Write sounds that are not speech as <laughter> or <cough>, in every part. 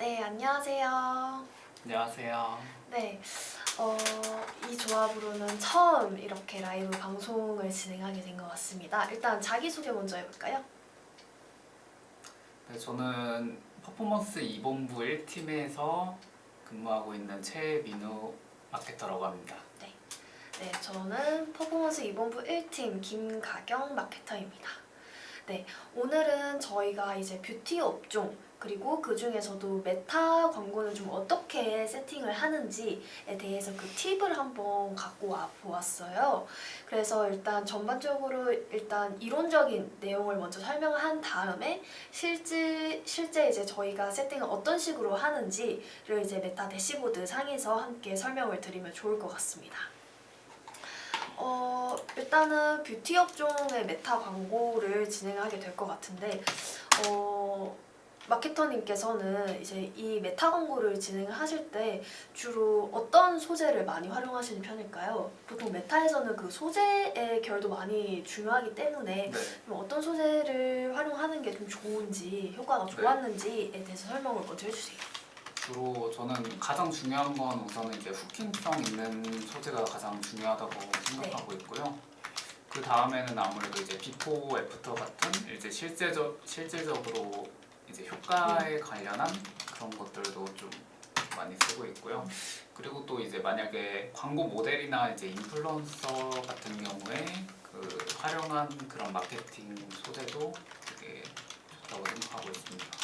네, 안녕하세요. 안녕하세요. 네, 어, 이 조합으로는 처음 이렇게 라이브 방송을 진행하게 된 것 같습니다. 일단 자기소개 먼저 해볼까요? 네, 저는 퍼포먼스 2본부 1팀에서 근무하고 있는 최민우 마케터라고 합니다. 네, 저는 퍼포먼스 2본부 1팀 김가경 마케터입니다. 네, 오늘은 저희가 이제 뷰티 업종 그리고 그 중에서도 메타 광고는 좀 어떻게 세팅을 하는지에 대해서 그 팁을 한번 갖고 와 보았어요. 그래서 일단 전반적으로 일단 이론적인 내용을 먼저 설명을 한 다음에 실제 실제 이제 저희가 세팅을 어떤 식으로 하는지를 이제 메타 대시보드 상에서 함께 설명을 드리면 좋을 것 같습니다. 어, 일단은 뷰티 업종의 메타 광고를 진행하게 될 것 같은데, 어, 마케터님께서는 이제 이 메타 광고를 진행하실 때 주로 어떤 소재를 많이 활용하시는 편일까요? 보통 메타에서는 그 소재의 결도 많이 중요하기 때문에 네. 좀 어떤 소재를 활용하는 게 좀 좋은지 효과가 네. 좋았는지에 대해서 설명을 먼저 해주세요. 주로 저는 가장 중요한 건 우선은 이제 후킹성 있는 소재가 가장 중요하다고 생각하고 있고요. 그 다음에는 아무래도 이제 비포 애프터 같은 이제 실제적 실질적으로 이제 효과에 관련한 그런 것들도 좀 많이 쓰고 있고요. 그리고 또 이제 만약에 광고 모델이나 이제 인플루언서 같은 경우에 그 활용한 그런 마케팅 소재도 되게 좋다고 생각하고 있습니다.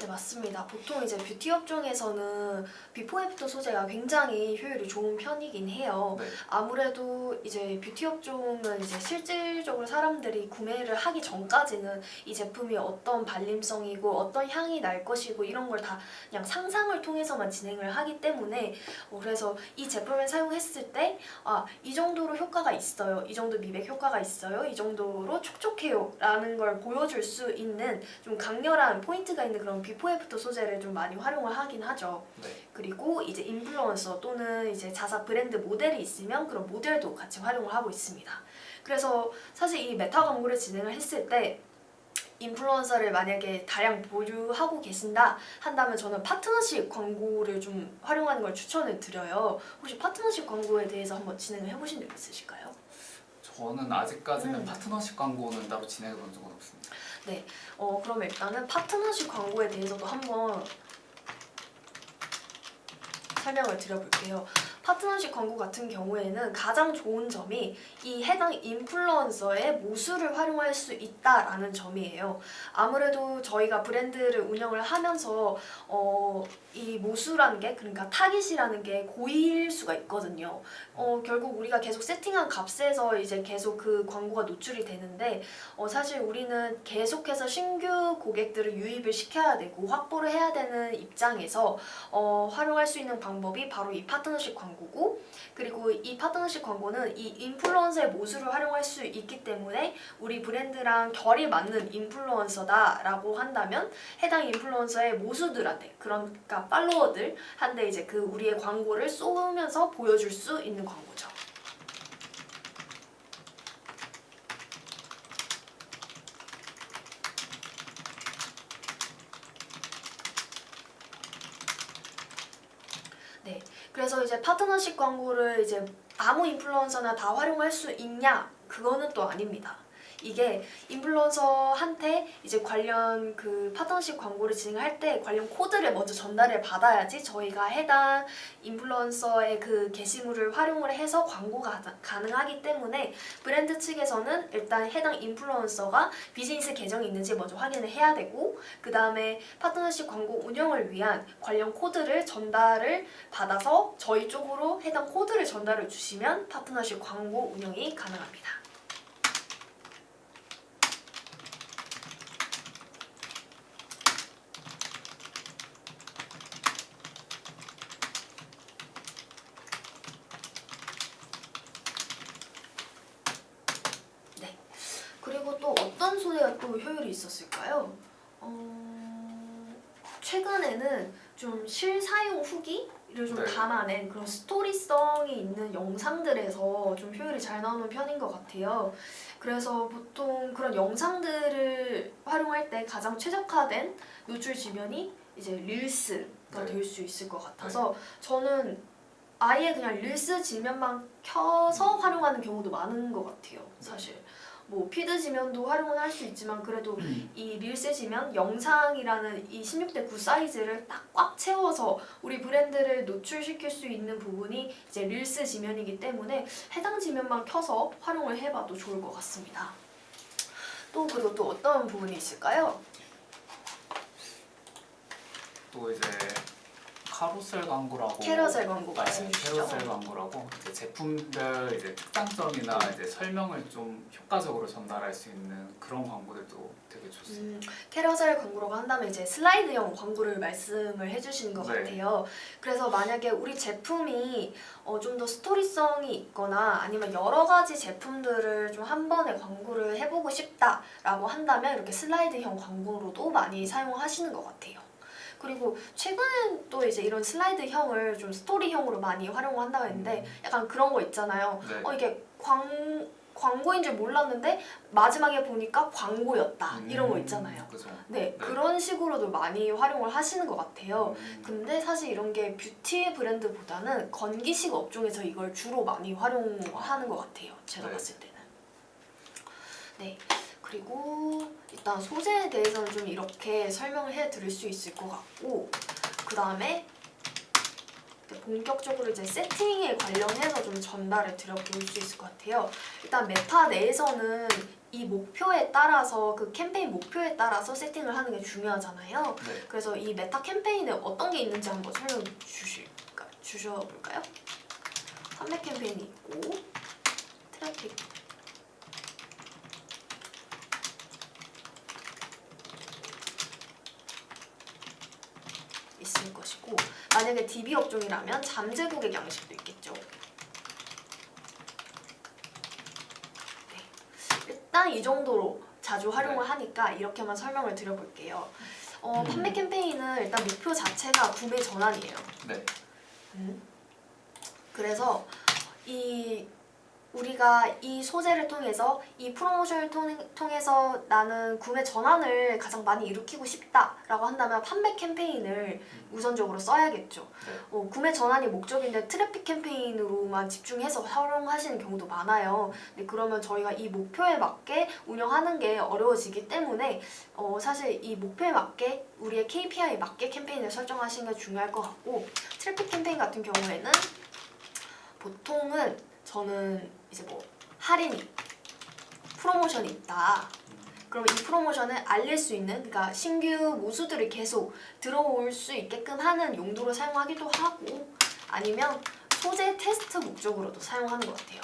네 맞습니다. 보통 이제 뷰티 업종에서는 비포 애프터 소재가 굉장히 효율이 좋은 편이긴 해요. 네. 아무래도 이제 뷰티 업종은 이제 실질적으로 사람들이 구매를 하기 전까지는 이 제품이 어떤 발림성이고 어떤 향이 날 것이고 이런 걸 다 그냥 상상을 통해서만 진행을 하기 때문에 어, 그래서 이 제품을 사용했을 때 아, 이 정도로 효과가 있어요. 이 정도 미백 효과가 있어요. 이 정도로 촉촉해요. 라는 걸 보여줄 수 있는 좀 강렬한 포인트가 있는 그런 비포 애프터 소재를 좀 많이 활용을 하긴 하죠. 네. 그리고 이제 인플루언서 또는 이제 자사 브랜드 모델이 있으면 그런 모델도 같이 활용을 하고 있습니다. 그래서 사실 이 메타 광고를 진행을 했을 때 인플루언서를 만약에 다량 보유하고 계신다 한다면 저는 파트너십 광고를 좀 활용하는 걸 추천을 드려요. 혹시 파트너십 광고에 대해서 한번 진행을 해보신 적 있으실까요? 저는 아직까지는 음. 파트너십 광고는 따로 진행해 본 적은 없습니다. 어 그럼 일단은 파트너십 광고에 대해서도 한번 설명을 드려볼게요. 파트너십 광고 같은 경우에는 가장 좋은 점이 이 해당 인플루언서의 모수를 활용할 수 있다라는 점이에요. 아무래도 저희가 브랜드를 운영을 하면서 어, 이 모수라는 게 그러니까 타깃이라는 게 고일 수가 있거든요. 어, 결국 우리가 계속 세팅한 값에서 이제 계속 그 광고가 노출이 되는데 어, 사실 우리는 계속해서 신규 고객들을 유입을 시켜야 되고 확보를 해야 되는 입장에서 어, 활용할 수 있는 방법이 바로 이 파트너십 광고 고 그리고 이 파트너십 광고는 이 인플루언서의 모수를 활용할 수 있기 때문에 우리 브랜드랑 결이 맞는 인플루언서다라고 한다면 해당 인플루언서의 모수들한테 그러니까 팔로워들 한테 이제 그 우리의 광고를 쏘면서 보여줄 수 있는 광고죠. 네, 그래서 이제 파트너십 광고를 이제 아무 인플루언서나 다 활용할 수 있냐? 그거는 또 아닙니다. 이게 인플루언서한테 이제 관련 그 파트너십 광고를 진행할 때 관련 코드를 먼저 전달을 받아야지 저희가 해당 인플루언서의 그 게시물을 활용을 해서 광고가 가- 가능하기 때문에 브랜드 측에서는 일단 해당 인플루언서가 비즈니스 계정이 있는지 먼저 확인을 해야 되고 그 다음에 파트너십 광고 운영을 위한 관련 코드를 전달을 받아서 저희 쪽으로 해당 코드를 전달을 주시면 파트너십 광고 운영이 가능합니다. 네. 그리고 또 어떤 소재가 또 효율이 있었을까요? 어, 최근에는 좀 실사용 후기 를 좀 네. 담아낸 그런 스토리성이 있는 영상들에서 좀 효율이 잘 나오는 편인 것 같아요. 그래서 보통 그런 영상들을 활용할 때 가장 최적화된 노출 지면이 이제 릴스가 네. 될수 있을 것 같아서 저는 아예 그냥 릴스 지면만 켜서 활용하는 경우도 많은 것 같아요. 사실 뭐 피드 지면도 활용은 할수 있지만 그래도 이 릴스 지면 영상이라는 이 16대 9 사이즈를 딱 꽉 채워서 우리 브랜드를 노출시킬 수 있는 부분이 이제 릴스 지면이기 때문에 해당 지면만 켜서 활용을 해봐도 좋을 것 같습니다. 또 그리고 또 어떤 부분이 있을까요? 또 이제 카루셀 광고라고 캐러셀 광고 네, 말씀 주시죠. 캐러셀 광고라고 이제 제품별 이제 특장점이나 이제 설명을 좀 효과적으로 전달할 수 있는 그런 광고들도 되게 좋습니다. 음, 캐러셀 광고라고 한다면 이제 슬라이드형 광고를 말씀을 해주시는 것 네. 같아요. 그래서 만약에 우리 제품이 어, 좀 더 스토리성이 있거나 아니면 여러 가지 제품들을 좀 한 번에 광고를 해보고 싶다라고 한다면 이렇게 슬라이드형 광고로도 많이 사용하시는 것 같아요. 그리고 최근엔 또 이제 이런 슬라이드형을 좀 스토리형으로 많이 활용한다고 했는데 약간 그런 거 있잖아요. 네. 어 이게 광 광고인 줄 몰랐는데 마지막에 보니까 광고였다 이런 거 음, 있잖아요. 그죠. 네, 그런 식으로도 많이 활용을 하시는 것 같아요. 음, 근데 사실 이런 게 뷰티 브랜드보다는 건기식 업종에서 이걸 주로 많이 활용하는 것 같아요. 제가 네. 봤을 때는. 네. 그리고 일단 소재에 대해서는 좀 이렇게 설명을 해 드릴 수 있을 것 같고 그 다음에 본격적으로 이제 세팅에 관련해서 좀 전달을 드려볼 수 있을 것 같아요. 일단 메타 내에서는 이 목표에 따라서 그 캠페인 목표에 따라서 세팅을 하는 게 중요하잖아요. 네. 그래서 이 메타 캠페인에 어떤 게 있는지 한번 설명 주실까 주셔볼까요? 판매 캠페인이 있고 트래픽 있을 것이고 만약에 DB 업종이라면 잠재 고객 양식도 있겠죠. 네. 일단 이 정도로 자주 활용을 하니까 이렇게만 설명을 드려볼게요. 어, 음. 판매 캠페인은 일단 목표 자체가 구매 전환이에요. 네. 음. 그래서 이 우리가 이 소재를 통해서 이 프로모션을 통, 통해서 나는 구매 전환을 가장 많이 일으키고 싶다라고 한다면 판매 캠페인을 우선적으로 써야겠죠. 네. 어, 구매 전환이 목적인데 트래픽 캠페인으로만 집중해서 활용하시는 경우도 많아요. 근데 그러면 저희가 이 목표에 맞게 운영하는 게 어려워지기 때문에 어, 사실 이 목표에 맞게 우리의 KPI에 맞게 캠페인을 설정하시는 게 중요할 것 같고 트래픽 캠페인 같은 경우에는 보통은 저는 이제 뭐 할인이 프로모션이 있다. 그럼 이 프로모션을 알릴 수 있는 그러니까 신규 모수들이 계속 들어올 수 있게끔 하는 용도로 사용하기도 하고 아니면 소재 테스트 목적으로도 사용하는 것 같아요.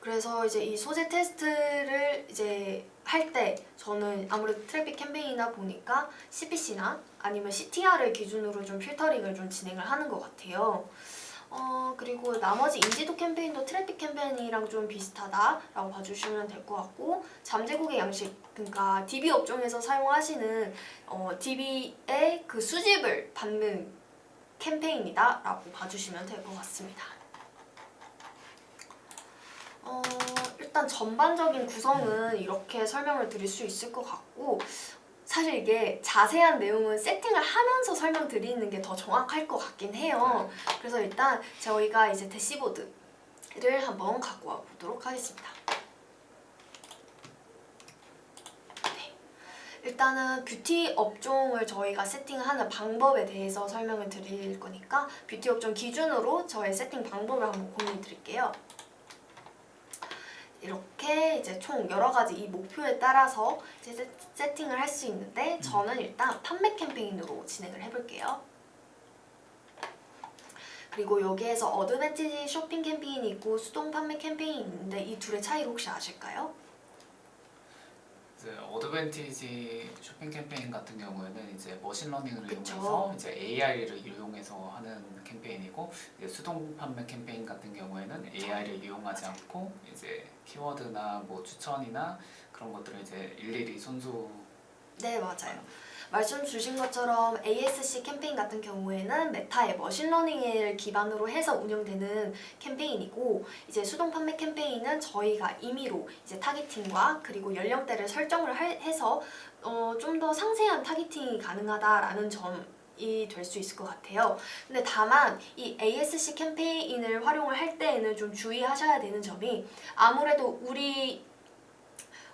그래서 이제 이 소재 테스트를 이제 할 때 저는 아무래도 트래픽 캠페인이다 보니까 CPC나 아니면 CTR을 기준으로 좀 필터링을 좀 진행을 하는 것 같아요. 어 그리고 나머지 인지도 캠페인도 트래픽 캠페인이랑 좀 비슷하다라고 봐주시면 될 것 같고 잠재고객 양식 그러니까 DB 업종에서 사용하시는 어, DB의 그 수집을 받는 캠페인이다라고 봐주시면 될 것 같습니다. 어, 일단 전반적인 구성은 이렇게 설명을 드릴 수 있을 것 같고 사실 이게 자세한 내용은 세팅을 하면서 설명드리는 게 더 정확할 것 같긴 해요. 그래서 일단 저희가 이제 대시보드를 한번 갖고 와 보도록 하겠습니다. 네. 일단은 뷰티 업종을 저희가 세팅하는 방법에 대해서 설명을 드릴 거니까 뷰티 업종 기준으로 저의 세팅 방법을 한번 공유해 드릴게요. 이렇게 이제 총 여러 가지 이 목표에 따라서 이제 세- 세팅을 할 수 있는데 저는 일단 판매 캠페인으로 진행을 해볼게요. 그리고 여기에서 어드밴티지 쇼핑 캠페인이 있고 수동 판매 캠페인이 있는데 이 둘의 차이를 혹시 아실까요? 이제 어드밴티지 쇼핑 캠페인 같은 경우에는 이제 머신러닝을 그쵸. 이용해서 이제 AI를 이용해서 하는 캠페인이고 이제 수동 판매 캠페인 같은 경우에는 AI를 이용하지 않고 이제 키워드나 뭐 추천이나 그런 것들을 이제 일일이 손수 네 맞아요. 말씀 주신 것처럼 ASC 캠페인 같은 경우에는 메타의 머신러닝을 기반으로 해서 운영되는 캠페인이고 이제 수동 판매 캠페인은 저희가 임의로 이제 타겟팅과 그리고 연령대를 설정을 할- 해서 어, 좀 더 상세한 타겟팅이 가능하다라는 점 이 될 수 있을 것 같아요. 근데 다만 이 ASC 캠페인을 활용을 할 때에는 좀 주의하셔야 되는 점이 아무래도 우리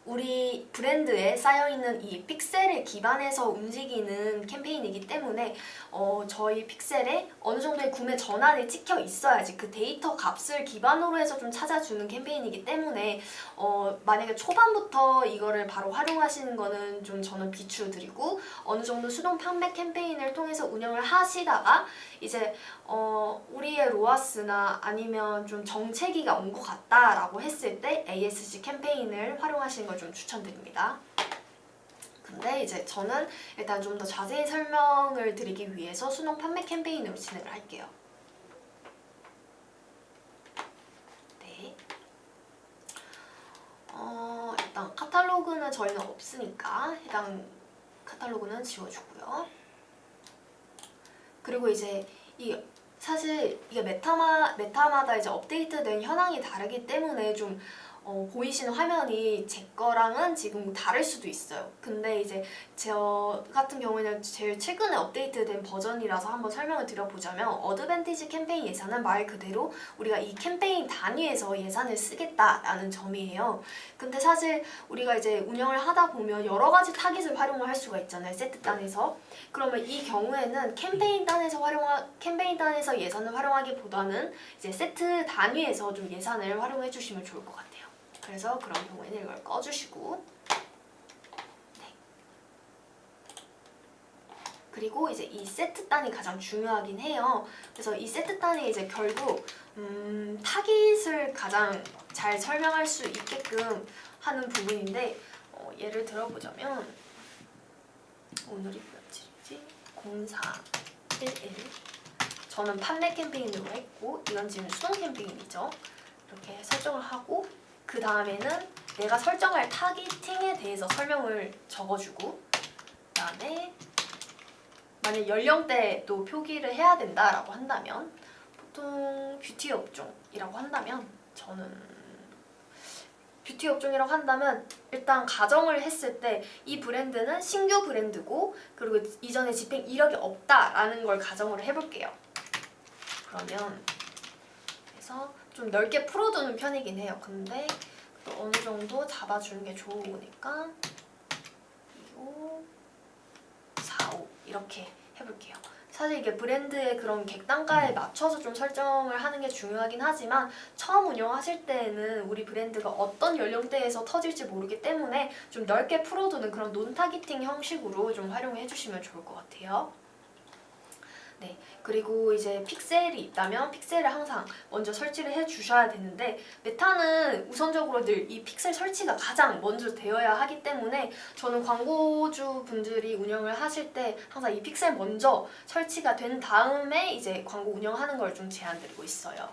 우리 브랜드에 쌓여있는 이 픽셀을 기반해서 움직이는 캠페인이기 때문에 어, 저희 픽셀에 어느 정도의 구매 전환이 찍혀 있어야지 그 데이터 값을 기반으로 해서 좀 찾아주는 캠페인이기 때문에 어, 만약에 초반부터 이거를 바로 활용하시는 거는 좀 저는 비추드리고 어느 정도 수동 판매 캠페인을 통해서 운영을 하시다가 이제 어, 우리의 로아스나 아니면 좀 정체기가 온 것 같다라고 했을 때 ASC 캠페인을 활용하시는 걸 좀 추천드립니다. 근데 이제 저는 일단 좀 더 자세히 설명을 드리기 위해서 수동 판매 캠페인으로 진행을 할게요. 네. 어, 일단 카탈로그는 저희는 없으니까 해당 카탈로그는 지워주고요. 그리고 이제 이 사실 이게 메타마 메타마다 이제 업데이트된 현황이 다르기 때문에 좀 어, 보이시는 화면이 제 거랑은 지금 다를 수도 있어요. 근데 이제 저 같은 경우에는 제일 최근에 업데이트된 버전이라서 한번 설명을 드려보자면 어드밴티지 캠페인 예산은 말 그대로 우리가 이 캠페인 단위에서 예산을 쓰겠다라는 점이에요. 근데 사실 우리가 이제 운영을 하다 보면 여러 가지 타깃을 활용을 할 수가 있잖아요. 세트 단에서. 그러면 이 경우에는 캠페인 단에서 활용하 캠페인 단에서 예산을 활용하기보다는 이제 세트 단위에서 좀 예산을 활용해 주시면 좋을 것 같아요. 그래서 그런 경우에는 이걸 꺼주시고 네. 그리고 이제 이 세트 단이 가장 중요하긴 해요. 그래서 이 세트 단이 이제 결국 음, 타깃을 가장 잘 설명할 수 있게끔 하는 부분인데 어, 예를 들어보자면 오늘이 며칠이지? 0411 저는 판매 캠페인으로 했고 이건 지금 수동 캠페인이죠. 이렇게 설정을 하고 그 다음에는 내가 설정할 타깃팅에 대해서 설명을 적어주고 그 다음에 만약 연령대도 표기를 해야 된다라고 한다면 보통 뷰티 업종이라고 한다면 저는 뷰티 업종이라고 한다면 일단 가정을 했을 때 이 브랜드는 신규 브랜드고 그리고 이전에 집행 이력이 없다라는 걸 가정을 해볼게요. 그러면 그래서 좀 넓게 풀어두는 편이긴 해요. 근데 또 어느 정도 잡아주는 게 좋으니까 25, 45 이렇게 해볼게요. 사실 이게 브랜드의 그런 객단가에 맞춰서 좀 설정을 하는 게 중요하긴 하지만 처음 운영하실 때에는 우리 브랜드가 어떤 연령대에서 터질지 모르기 때문에 좀 넓게 풀어두는 그런 논 타깃팅 형식으로 좀 활용해 주시면 좋을 것 같아요. 네, 그리고 이제 픽셀이 있다면 픽셀을 항상 먼저 설치를 해 주셔야 되는데 메타는 우선적으로 늘 이 픽셀 설치가 가장 먼저 되어야 하기 때문에 저는 광고주 분들이 운영을 하실 때 항상 이 픽셀 먼저 설치가 된 다음에 이제 광고 운영하는 걸 좀 제안드리고 있어요.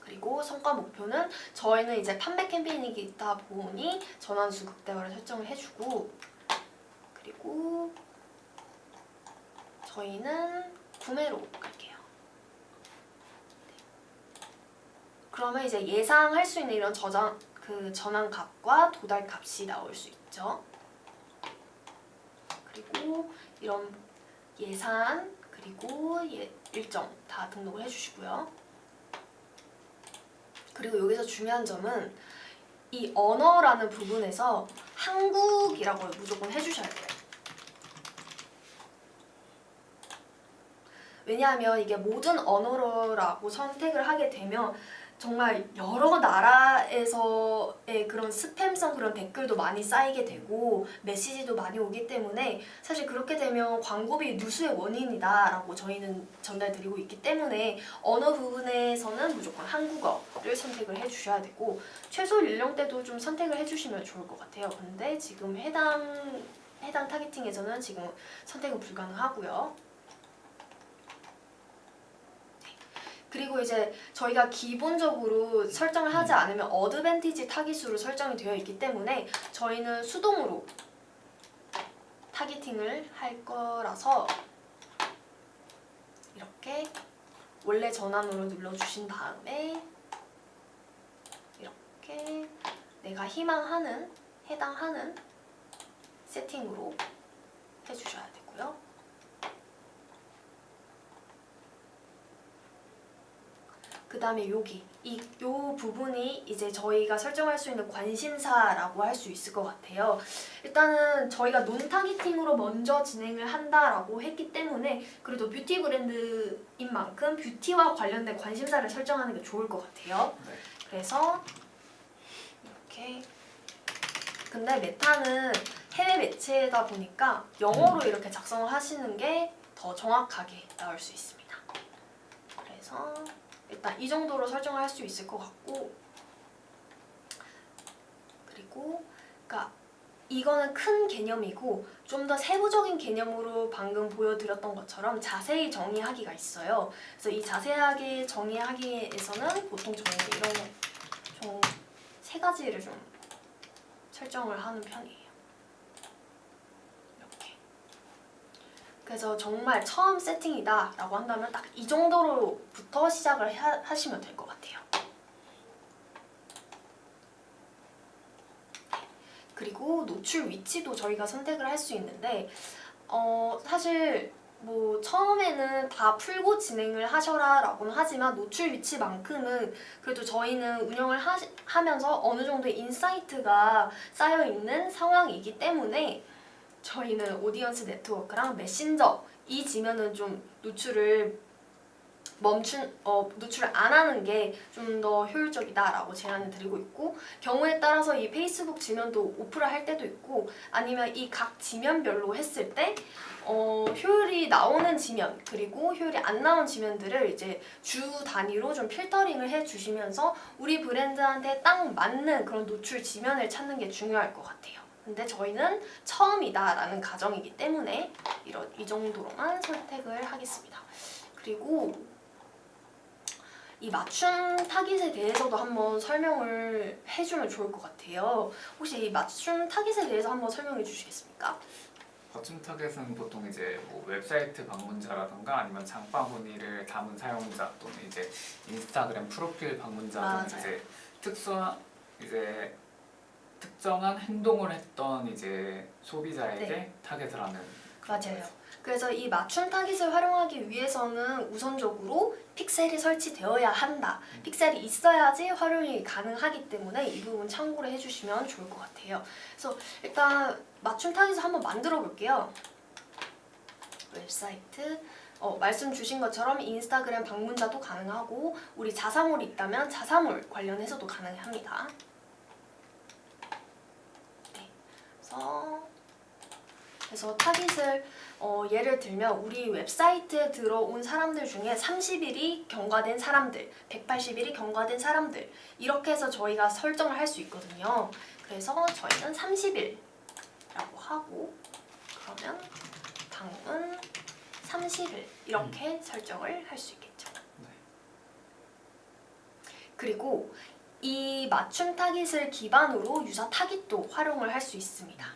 그리고 성과 목표는 저희는 이제 판매 캠페인이다 보니 전환수 극대화를 설정을 해주고 그리고 저희는 구매로 갈게요. 네. 그러면 이제 예상할 수 있는 이런 저장 그 전환 값과 도달 값이 나올 수 있죠. 그리고 이런 예산 그리고 예, 일정 다 등록을 해주시고요. 그리고 여기서 중요한 점은 이 언어라는 부분에서 한국이라고 무조건 해주셔야 돼요. 왜냐하면 이게 모든 언어라고 선택을 하게 되면 정말 여러 나라에서의 그런 스팸성 그런 댓글도 많이 쌓이게 되고 메시지도 많이 오기 때문에 사실 그렇게 되면 광고비 누수의 원인이다라고 저희는 전달드리고 있기 때문에 언어 부분에서는 무조건 한국어를 선택을 해주셔야 되고 최소 연령대도 좀 선택을 해주시면 좋을 것 같아요. 근데 지금 해당 해당 타겟팅에서는 지금 선택은 불가능하고요. 그리고 이제 저희가 기본적으로 설정을 하지 않으면 어드밴티지 타깃수로 설정이 되어 있기 때문에 저희는 수동으로 타겟팅을 할 거라서 이렇게 원래 전환으로 눌러주신 다음에 이렇게 내가 희망하는 해당하는 세팅으로 해주셔야 되고요. 그 다음에 여기 이 요 부분이 이제 저희가 설정할 수 있는 관심사라고 할 수 있을 것 같아요. 일단은 저희가 논 타겟팅으로 먼저 진행을 한다라고 했기 때문에 그래도 뷰티 브랜드인 만큼 뷰티와 관련된 관심사를 설정하는 게 좋을 것 같아요. 네. 그래서 이렇게 근데 메타는 해외 매체다 보니까 영어로 이렇게 작성을 하시는 게 더 정확하게 나올 수 있습니다. 그래서 일단 이 정도로 설정을 할 수 있을 것 같고 그리고 그러니까 이거는 큰 개념이고 좀 더 세부적인 개념으로 방금 보여드렸던 것처럼 자세히 정의하기가 있어요. 그래서 이 자세하게 정의하기에서는 보통 저희는 이런 총세 가지를 좀 설정을 하는 편이에요. 이렇게. 그래서 정말 처음 세팅이다 라고 한다면 딱 이 정도로부터 시작을 하, 하시면 될 것 같아요. 그리고 노출 위치도 저희가 선택을 할 수 있는데 어, 사실 뭐 처음에는 다 풀고 진행을 하셔라 라고는 하지만 노출 위치만큼은 그래도 저희는 운영을 하시, 하면서 어느 정도의 인사이트가 쌓여 있는 상황이기 때문에 저희는 오디언스 네트워크랑 메신저 이 지면은 좀 노출을 멈춘 어 노출을 안 하는 게 좀 더 효율적이다라고 제안을 드리고 있고 경우에 따라서 이 페이스북 지면도 오프를 할 때도 있고 아니면 이 각 지면별로 했을 때 어, 효율이 나오는 지면 그리고 효율이 안 나온 지면들을 이제 주 단위로 좀 필터링을 해 주시면서 우리 브랜드한테 딱 맞는 그런 노출 지면을 찾는 게 중요할 것 같아요. 근데 저희는 처음이다라는 가정이기 때문에 이런 이 정도로만 선택을 하겠습니다. 그리고 이 맞춤 타깃에 대해서도 한번 설명을 해주면 좋을 것 같아요. 혹시 이 맞춤 타깃에 대해서 한번 설명해 주시겠습니까? 버튼 타겟은 보통 이제 뭐 웹사이트 방문자라든가 아니면 장바구니를 담은 사용자 또는 이제 인스타그램 프로필 방문자 맞아요. 이제 특수한 이제 특정한 행동을 했던 이제 소비자에게 네. 타겟을 하는 그런 맞아요. 거죠. 그래서 이 맞춤 타깃을 활용하기 위해서는 우선적으로 픽셀이 설치되어야 한다. 픽셀이 있어야지 활용이 가능하기 때문에 이 부분 참고를 해주시면 좋을 것 같아요. 그래서 일단 맞춤 타깃을 한번 만들어 볼게요. 웹사이트 어, 말씀 주신 것처럼 인스타그램 방문자도 가능하고 우리 자사몰이 있다면 자사몰 관련해서도 가능합니다. 네, 그래서 그래서 타깃을 어, 예를 들면 우리 웹사이트에 들어온 사람들 중에 30일이 경과된 사람들, 180일이 경과된 사람들 이렇게 해서 저희가 설정을 할 수 있거든요. 그래서 저희는 30일이라고 하고 그러면 방은 30일 이렇게 설정을 할 수 있겠죠. 네. 그리고 이 맞춤 타깃을 기반으로 유사 타깃도 활용을 할 수 있습니다.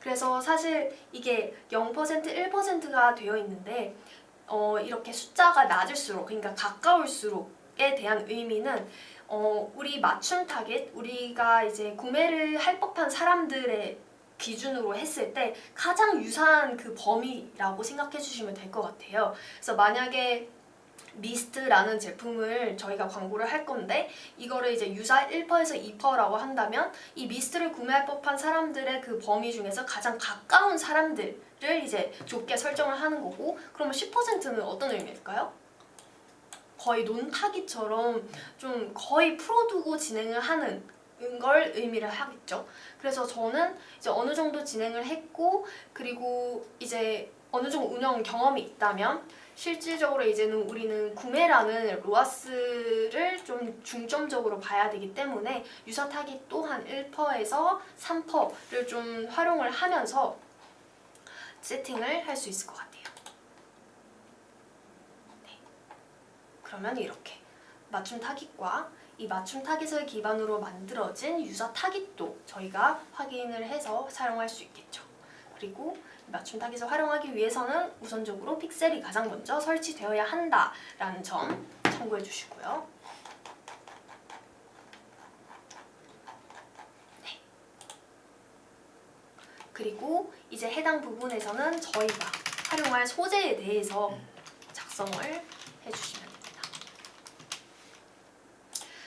그래서 사실 이게 0% 1%가 되어 있는데 어, 이렇게 숫자가 낮을수록 그러니까 가까울수록에 대한 의미는 어, 우리 맞춤 타깃 우리가 이제 구매를 할 법한 사람들의 기준으로 했을 때 가장 유사한 그 범위라고 생각해 주시면 될 것 같아요. 그래서 만약에 미스트라는 제품을 저희가 광고를 할 건데 이거를 이제 유사 1%에서 2%라고 한다면 이 미스트를 구매할 법한 사람들의 그 범위 중에서 가장 가까운 사람들을 이제 좁게 설정을 하는 거고 그러면 10%는 어떤 의미일까요? 거의 논타기처럼 좀 거의 풀어두고 진행을 하는 걸 의미를 하겠죠. 그래서 저는 이제 어느 정도 진행을 했고 그리고 이제 어느 정도 운영 경험이 있다면 실질적으로 이제는 우리는 구매라는 로아스를 좀 중점적으로 봐야 되기 때문에 유사 타깃 또한 1%에서 3%를 좀 활용을 하면서 세팅을 할 수 있을 것 같아요. 네. 그러면 이렇게 맞춤 타깃과 이 맞춤 타깃을 기반으로 만들어진 유사 타깃도 저희가 확인을 해서 사용할 수 있겠죠. 그리고 맞춤 타깃을 활용하기 위해서는 우선적으로 픽셀이 가장 먼저 설치되어야 한다라는 점 참고해 주시고요. 네. 그리고 이제 해당 부분에서는 저희가 활용할 소재에 대해서 작성을 해주시면 됩니다.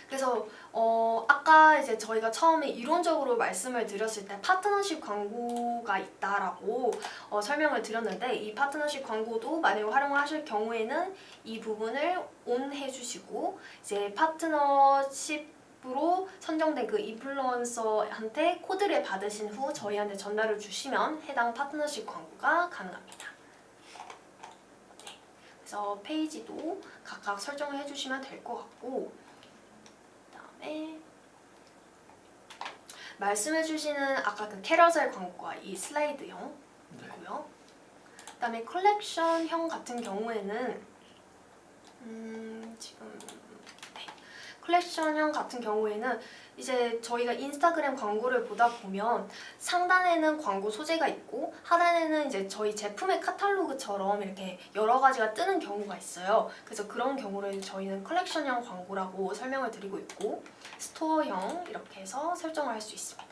그래서 어, 아까 이제 저희가 처음에 이론적으로 말씀을 드렸을 때 파트너십 광고가 있다라고 어, 설명을 드렸는데 이 파트너십 광고도 만약에 활용을 하실 경우에는 이 부분을 온 해주시고 이제 파트너십 으로 선정된 그 인플루언서한테 코드를 받으신 후 저희한테 전달을 주시면 해당 파트너십 광고가 가능합니다. 네, 그래서 페이지도 각각 설정을 해주시면 될 것 같고 그다음에 말씀해 주시는 아까 그 캐러셀 광고와 이 슬라이드형 네. 그다음에 컬렉션형 같은 경우에는 음, 지금 네. 컬렉션형 같은 경우에는 이제 저희가 인스타그램 광고를 보다 보면 상단에는 광고 소재가 있고 하단에는 이제 저희 제품의 카탈로그처럼 이렇게 여러 가지가 뜨는 경우가 있어요. 그래서 그런 경우를 저희는 컬렉션형 광고라고 설명을 드리고 있고 스토어형 이렇게 해서 설정을 할 수 있습니다.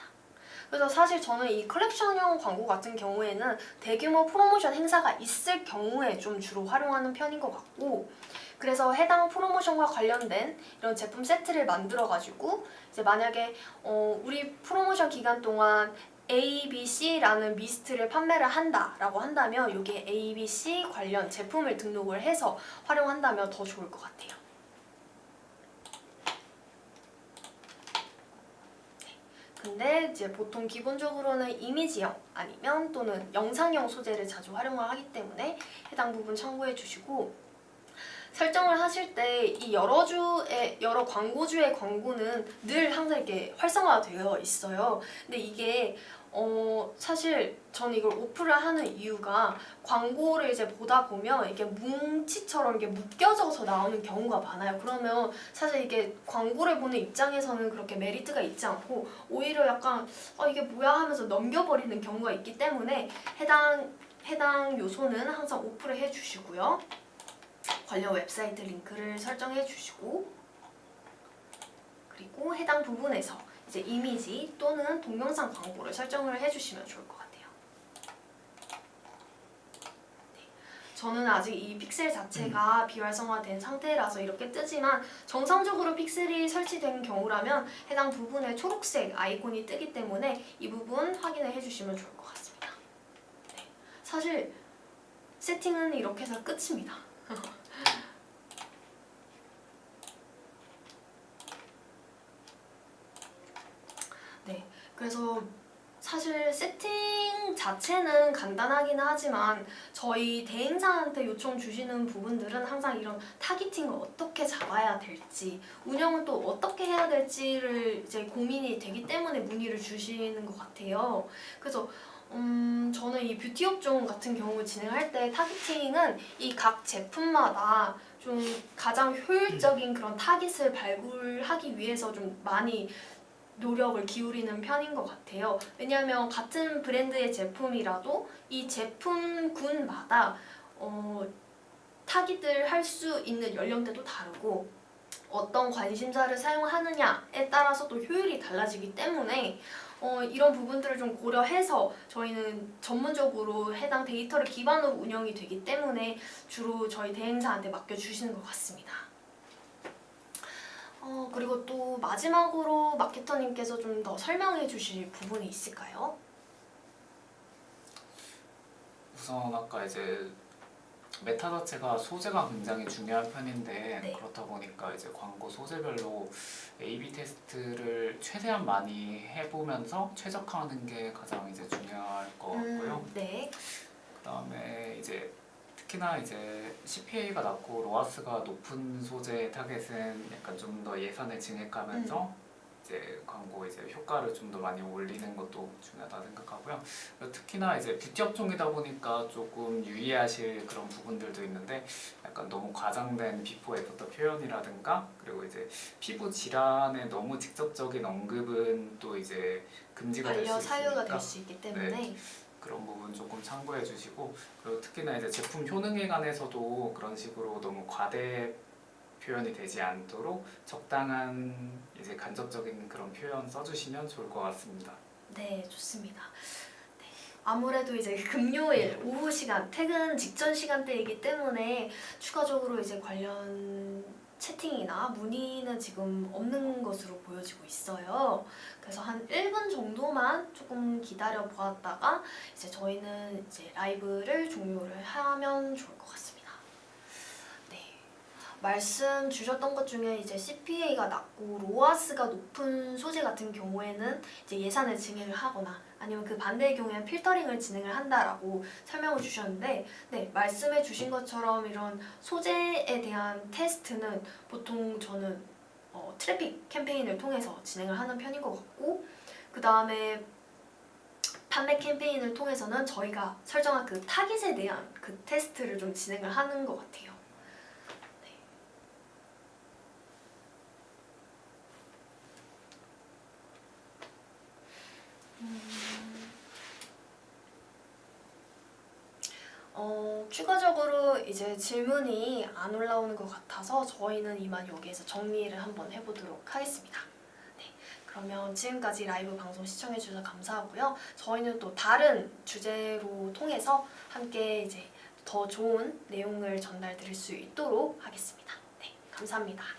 그래서 사실 저는 이 컬렉션형 광고 같은 경우에는 대규모 프로모션 행사가 있을 경우에 좀 주로 활용하는 편인 것 같고 그래서 해당 프로모션과 관련된 이런 제품 세트를 만들어 가지고 이제 만약에 어, 우리 프로모션 기간 동안 A, B, C라는 미스트를 판매를 한다라고 한다면 여기에 A, B, C 관련 제품을 등록을 해서 활용한다면 더 좋을 것 같아요. 근데 이제 보통 기본적으로는 이미지형 아니면 또는 영상형 소재를 자주 활용을 하기 때문에 해당 부분 참고해 주시고 설정을 하실 때 이 여러 주의 여러 광고주의 광고는 늘 항상 이렇게 활성화되어 있어요. 근데 이게 어 사실 저는 이걸 오프를 하는 이유가 광고를 이제 보다 보면 이게 뭉치처럼 이게 묶여져서 나오는 경우가 많아요. 그러면 사실 이게 광고를 보는 입장에서는 그렇게 메리트가 있지 않고 오히려 약간 어 이게 뭐야 하면서 넘겨버리는 경우가 있기 때문에 해당 해당 요소는 항상 오프를 해주시고요. 관련 웹사이트 링크를 설정해 주시고 그리고 해당 부분에서 이제 이미지 또는 동영상 광고를 설정을 해주시면 좋을 것 같아요. 네. 저는 아직 이 픽셀 자체가 비활성화된 상태라서 이렇게 뜨지만 정상적으로 픽셀이 설치된 경우라면 해당 부분에 초록색 아이콘이 뜨기 때문에 이 부분 확인을 해주시면 좋을 것 같습니다. 네. 사실 세팅은 이렇게 해서 끝입니다. <laughs> 네, 그래서 사실 세팅 자체는 간단하긴 하지만 저희 대행사한테 요청 주시는 부분들은 항상 이런 타깃팅을 어떻게 잡아야 될지 운영은 또 어떻게 해야 될지를 이제 고민이 되기 때문에 문의를 주시는 것 같아요. 그래서 음, 저는 이 뷰티 업종 같은 경우 진행할 때 타깃팅은 이 각 제품마다 좀 가장 효율적인 그런 타깃을 발굴하기 위해서 좀 많이 노력을 기울이는 편인 것 같아요. 왜냐하면 같은 브랜드의 제품이라도 이 제품군마다 어, 타깃을 할 수 있는 연령대도 다르고 어떤 관심사를 사용하느냐에 따라서 또 효율이 달라지기 때문에 어, 이런 부분들을 좀 고려해서 저희는 전문적으로 해당 데이터를 기반으로 운영이 되기 때문에 주로 저희 대행사한테 맡겨주시는 것 같습니다. 어, 그리고 또 마지막으로 마케터님께서 좀 더 설명해 주실 부분이 있을까요? 우선 아까 이제 메타 자체가 소재가 굉장히 중요한 편인데 네. 그렇다 보니까 이제 광고 소재별로 A/B 테스트를 최대한 많이 해보면서 최적화하는 게 가장 이제 중요할 것 같고요. 음, 네. 그다음에 이제 특히나 이제 CPA가 낮고 로아스가 높은 소재 타겟은 약간 좀 더 예산을 증액하면서 음. 이제 광고 이제 효과를 좀 더 많이 올리는 것도 중요하다 생각하고요. 특히나 이제 뷰티 업종이다 보니까 조금 유의하실 그런 부분들도 있는데 약간 너무 과장된 비포 애프터 표현이라든가 그리고 이제 피부 질환에 너무 직접적인 언급은 또 이제 금지가 될 수 반려 있으니까 사유가 될 수 있기 때문에 그런 부분 조금 참고해 주시고 그리고 특히나 이제 제품 효능에 관해서도 그런 식으로 너무 과대 표현이 되지 않도록 적당한 이제 간접적인 그런 표현 써주시면 좋을 것 같습니다. 네, 좋습니다. 네, 아무래도 이제 금요일 오후 시간, 퇴근 직전 시간대이기 때문에 추가적으로 이제 관련 채팅이나 문의는 지금 없는 것으로 보여지고 있어요. 그래서 한 1분 정도만 조금 기다려 보았다가 이제 저희는 이제 라이브를 종료를 하면 좋을 것 같습니다. 네. 말씀 주셨던 것 중에 이제 CPA가 낮고 로아스가 높은 소재 같은 경우에는 이제 예산을 증액을 하거나 아니면 그 반대의 경우에는 필터링을 진행을 한다라고 설명을 주셨는데 네 말씀해 주신 것처럼 이런 소재에 대한 테스트는 보통 저는 어, 트래픽 캠페인을 통해서 진행을 하는 편인 것 같고 그 다음에 판매 캠페인을 통해서는 저희가 설정한 그 타깃에 대한 그 테스트를 좀 진행을 하는 것 같아요. 네. 어, 추가적으로 이제 질문이 안 올라오는 것 같아서 저희는 이만 여기에서 정리를 한번 해보도록 하겠습니다. 네, 그러면 지금까지 라이브 방송 시청해주셔서 감사하고요. 저희는 또 다른 주제로 통해서 함께 이제 더 좋은 내용을 전달 드릴 수 있도록 하겠습니다. 네, 감사합니다.